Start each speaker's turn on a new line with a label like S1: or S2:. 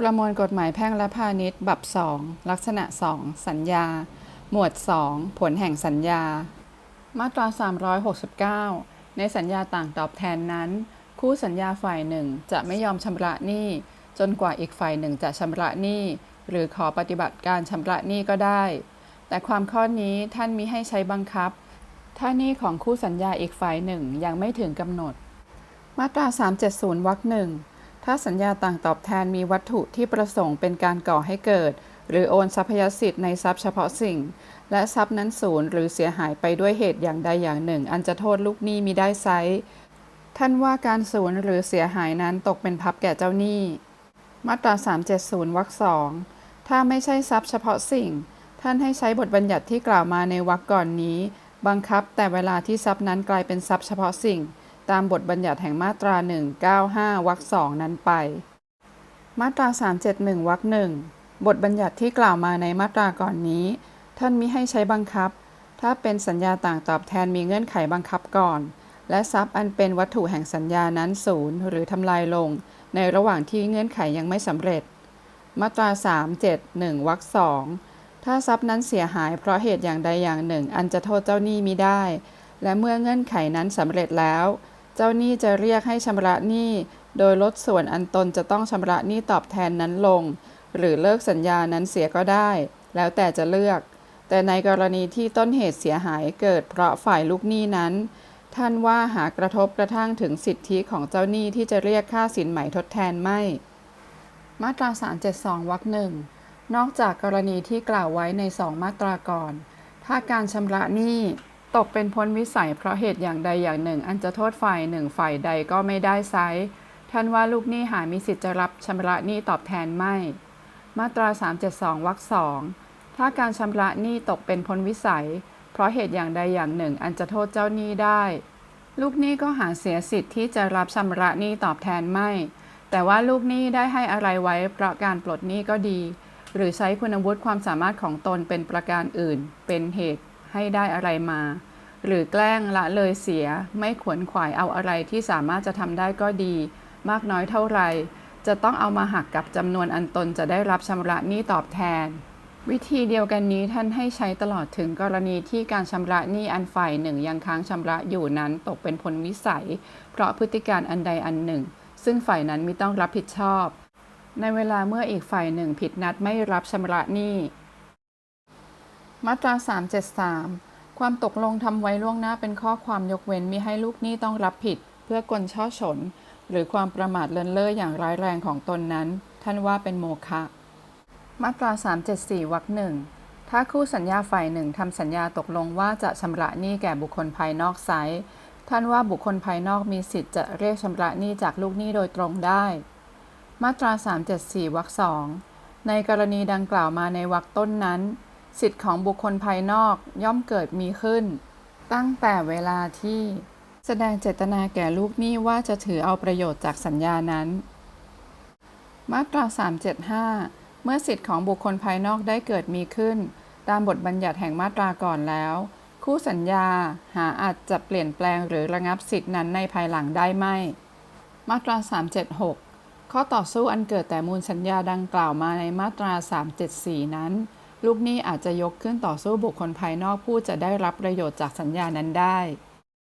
S1: ประมวลกฎหมายแพ่งและพาณิชย์ บับ2ลักษณะ2สัญญา หมวด 2 ผลแห่งสัญญา มาตรา 369 ในสัญญาต่างตอบแทนนั้น คู่สัญญาฝ่ายหนึ่งจะไม่ยอมชำระหนี้ จนกว่าอีกฝ่ายหนึ่งจะชำระหนี้ หรือขอปฏิบัติการชำระหนี้ก็ได้ แต่ความข้อนี้ท่านมิให้ใช้บังคับ ถ้าหนี้ของคู่สัญญาอีกฝ่ายหนึ่งยังไม่ถึงกำหนด มาตรา 370วรรคหนึ่ง ถ้าสัญญาต่างตอบแทนมีวัตถุที่ประสงค์เป็นการก่อให้เกิด หรือโอนทรัพยสิทธิ์ในทรัพย์เฉพาะสิ่ง และทรัพย์นั้นสูญหรือเสียหายไปด้วยเหตุอย่างใดอย่างหนึ่ง อันจะโทษลูกหนี้มิได้ไซร้ท่านว่าการสูญหรือเสียหายนั้นตกเป็นพับแก่เจ้าหนี้ มาตรา 370 วรรคสองถ้าไม่ใช่ทรัพย์เฉพาะสิ่ง ท่านให้ใช้บทบัญญัติที่กล่าวมาในวรรคก่อนนี้ บังคับแต่เวลาที่ทรัพย์นั้นกลายเป็นทรัพย์เฉพาะสิ่ง ตามบทบัญญัติแห่งมาตรา 195วรรคสองนั้นไป มาตรา 371วรรคหนึ่งบทบัญญัติที่กล่าวมาในมาตราก่อนนี้ ท่านมิให้ใช้บังคับ ถ้าเป็นสัญญาต่างตอบแทนมีเงื่อนไขบังคับก่อน และทรัพย์อันเป็นวัตถุแห่งสัญญานั้นสูญหรือทำลายลง ในระหว่างที่เงื่อนไขยังไม่สำเร็จ มาตรา 371วรรคสองถ้าทรัพย์นั้นเสียหายเพราะเหตุอย่างใดอย่างหนึ่ง อันจะโทษเจ้าหนี้มิได้ และเมื่อเงื่อนไขนั้นสำเร็จแล้ว เจ้าหนี้จะเรียกให้ชำระหนี้ โดยลดส่วนอันตนจะต้องชำระหนี้ตอบแทนนั้นลง หรือเลิกสัญญานั้นเสียก็ได้ แล้วแต่จะเลือก แต่ในกรณีที่ต้นเหตุเสียหายเกิดเพราะฝ่ายลูกหนี้นั้น ท่านว่าหากระทบกระทั่งถึงสิทธิของเจ้าหนี้ที่จะเรียกค่าสินไหม่ทดแทนไม่ มาตรา 372วรรคหนึ่งนอกจากกรณีที่กล่าวไว้ในสองมาตราก่อน ถ้าการชำระหนี้ ตกเป็นพ้นวิสัยเพราะเหตุอย่างใดอย่างหนึ่ง อันจะโทษฝ่ายหนึ่งฝ่ายใดก็ไม่ได้ไซร้ท่านว่าลูกหนี้หามีสิทธิ์จะรับชำระหนี้ตอบแทนไม่ มาตรา 372วรรคสองถ้าการชำระหนี้ตกเป็นพ้นวิสัย เพราะเหตุอย่างใดอย่างหนึ่ง อันจะโทษเจ้าหนี้ได้ ลูกหนี้ก็หาเสียสิทธิ์ที่จะรับชำระหนี้ตอบแทนไม่ แต่ว่าลูกหนี้ได้ให้อะไรไว้ เพราะการปลดหนี้ก็ดี หรือใช้คุณวุฒิความสามารถของตนเป็นประการอื่น เป็นเหตุ ให้ได้อะไรมา หรือแกล้งละเลยเสียไม่ขวนขวายเอาอะไรที่สามารถจะทำได้ก็ดี มากน้อยเท่าไหร่จะต้องเอามาหักกับจำนวนอันตนจะได้รับชำระหนี้ตอบแทน วิธีเดียวกันนี้ท่านให้ใช้ตลอดถึงกรณีที่การชำระหนี้อันฝ่ายหนึ่งยังค้างชำระอยู่นั้นตกเป็นผลวิสัย เพราะพฤติการอันใดอันหนึ่ง ซึ่งฝ่ายนั้นมิต้องรับผิดชอบ ในเวลาเมื่ออีกฝ่ายหนึ่งผิดนัดไม่รับชำระหนี้ มาตรา 373 ความตกลงทำไว้ล่วงหน้าเป็นข้อความยกเว้นมิให้ลูกหนี้ต้องรับผิด เพื่อกลช่อฉน หรือความประมาทเลินเล่ออย่างร้ายแรงของตนนั้น ท่านว่าเป็นโมฆะมาตรา 374 วรรคหนึ่งถ้าคู่สัญญาฝ่ายหนึ่งทำสัญญาตกลงว่าจะชำระหนี้แก่บุคคลภายนอกไซท่านว่าบุคคลภายนอกมีสิทธิ์จะเรียกชำระหนี้จากลูกหนี้โดยตรงได้ มาตรา 374 วรรคสองในกรณีดังกล่าวมาในวรรคต้นนั้น สิทธิ์ของบุคคลภายนอกย่อมเกิดมีขึ้น ตั้งแต่เวลาที่ แสดงเจตนาแก่ลูกหนี้ว่าจะถือเอาประโยชน์จากสัญญานั้น มาตรา 375 เมื่อสิทธิ์ของบุคคลภายนอกได้เกิดมีขึ้น ตามบทบัญญัติแห่งมาตราก่อนแล้ว คู่สัญญาหาอาจจะเปลี่ยนแปลงหรือระงับสิทธินั้นในภายหลังได้ไม่ มาตรา 376 ข้อต่อสู้อันเกิดแต่มูลสัญญาดังกล่าวมาในมาตรา 374 นั้น ลูกหนี้อาจจะยกขึ้นต่อสู้บุคคลภายนอกผู้จะได้รับประโยชน์จากสัญญานั้นได้